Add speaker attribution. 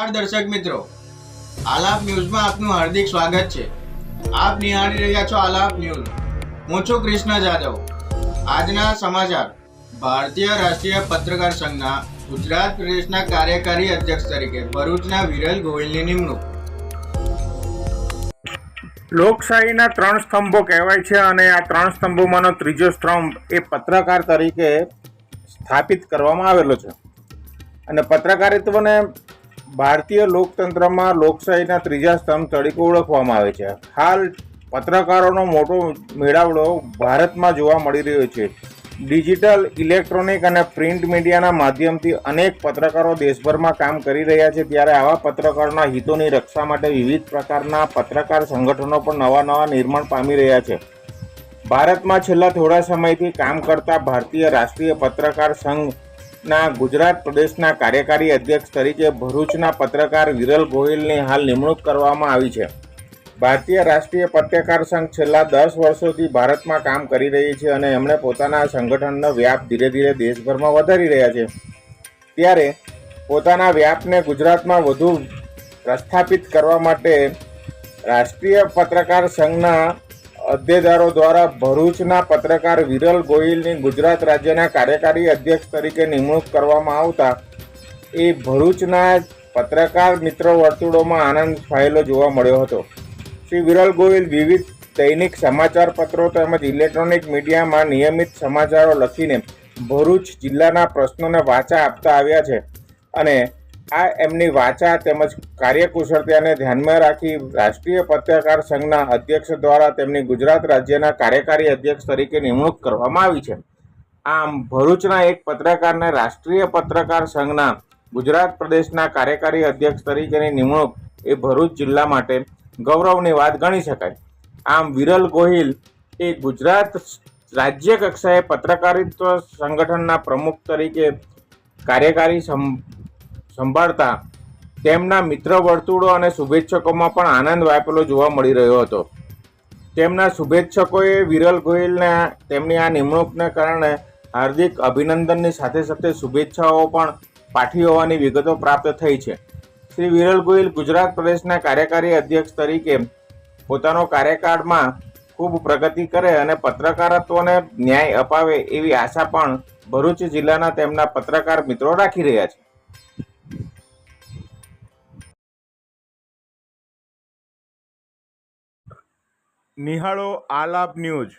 Speaker 1: નમસ્કાર દર્શક મિત્રો. આલાપ ન્યૂઝમાં આપનું હાર્દિક સ્વાગત છે. આપ નિહાળી રહ્યા છો આલાપ ન્યૂઝ. હું છું કૃષ્ણ જાદવ આજના સમાચાર. ભારતીય રાષ્ટ્રીય પત્રકાર સંઘના ગુજરાત પ્રદેશના કાર્યકારી અધ્યક્ષ તરીકે ભરૂચના વિરલ ગોહિલની નિમણૂક.
Speaker 2: લોકશાહીના ત્રણ સ્તંભો કહેવાય છે અને આ ત્રણ સ્તંભોમાંનો ત્રીજો સ્તંભ એ પત્રકાર તરીકે સ્થાપિત કરવામાં આવેલો છે. અને પત્રકારિત્વને ભારતીય લોકતંત્રમાં લોકશાહીના ત્રીજા સ્તંભ તરીકે ઓળખવામાં આવે છે. હાલ પત્રકારોનો મોટો મેળાવડો ભારતમાં જોવા મળી રહ્યો છે. ડિજિટલ ઇલેક્ટ્રોનિક અને પ્રિન્ટ મીડિયાના માધ્યમથી અનેક પત્રકારો દેશભરમાં કામ કરી રહ્યા છે. ત્યારે આવા પત્રકારોના હિતોની રક્ષા માટે વિવિધ પ્રકારના પત્રકાર સંગઠનો પણ નવા નવા નિર્માણ પામી રહ્યા છે. ભારતમાં છેલ્લા થોડા સમયથી કામ કરતા ભારતીય રાષ્ટ્રીય પત્રકાર સંઘના ગુજરાત પ્રદેશના કાર્યકારી અધ્યક્ષ તરીકે ભરૂચના પત્રકાર વિરલ ગોહિલની હાલ નિમણૂક કરવામાં આવી છે. ભારતીય રાષ્ટ્રીય પત્રકાર સંઘ છેલ્લા દસ વર્ષોથી ભારતમાં કામ કરી રહી છે અને એમણે પોતાના સંગઠનનો વ્યાપ ધીરે ધીરે દેશભરમાં વધારી રહ્યા છે. ત્યારે પોતાના વ્યાપને ગુજરાતમાં વધુ પ્રસ્થાપિત કરવા માટે રાષ્ટ્રીય પત્રકાર સંઘના અધ્યક્ષારો દ્વારા ભરૂચના પત્રકાર વિરલ ગોહિલની ગુજરાત રાજ્યના કાર્યકારી અધ્યક્ષ તરીકે નિમણૂક કરવામાં આવતા એ ભરૂચના પત્રકાર મિત્ર વર્તુળોમાં આનંદ છાયેલો જોવા મળ્યો હતો. શ્રી વિરલ ગોહિલ વિવિધ દૈનિક સમાચાર પત્રો તેમજ ઇલેક્ટ્રોનિક મીડિયામાં નિયમિત સમાચારો લખીને ભરૂચ જિલ્લાના પ્રશ્નોને વાચા આપતા આવ્યા છે અને આ એમની વાચા તેમજ કાર્યકુશળતાને ધ્યાનમાં રાખી રાષ્ટ્રીય પત્રકાર સંઘના અધ્યક્ષ દ્વારા તેમની ગુજરાત રાજ્યના કાર્યકારી અધ્યક્ષ તરીકે નિમણૂક કરવામાં આવી છે. આમ ભરૂચના એક પત્રકારને રાષ્ટ્રીય પત્રકાર સંઘના ગુજરાત પ્રદેશના કાર્યકારી અધ્યક્ષ તરીકેની નિમણૂક એ ભરૂચ જિલ્લા માટે ગૌરવની વાત ગણી શકાય. આમ વિરલ ગોહિલ એ ગુજરાત રાજ્ય કક્ષાએ પત્રકારિત્વ સંગઠનના પ્રમુખ તરીકે કાર્યકારી સંભાળતા તેમના મિત્ર વર્તુળો અને શુભેચ્છકોમાં પણ આનંદ વ્યાપેલો જોવા મળી રહ્યો હતો. તેમના શુભેચ્છકોએ વિરલ ગોયલને તેમની આ નિમણૂકને કારણે હાર્દિક અભિનંદનની સાથે સાથે શુભેચ્છાઓ પણ પાઠવી હોવાની વિગતો પ્રાપ્ત થઈ છે. શ્રી વિરલ ગોહિલ ગુજરાત પ્રદેશના કાર્યકારી અધ્યક્ષ તરીકે પોતાનો કાર્યકાળમાં ખૂબ પ્રગતિ કરે અને પત્રકારત્વને ન્યાય અપાવે એવી આશા પણ ભરૂચ જિલ્લાના તેમના પત્રકાર મિત્રો રાખી રહ્યા છે. નિહાળો આલાપ ન્યૂઝ.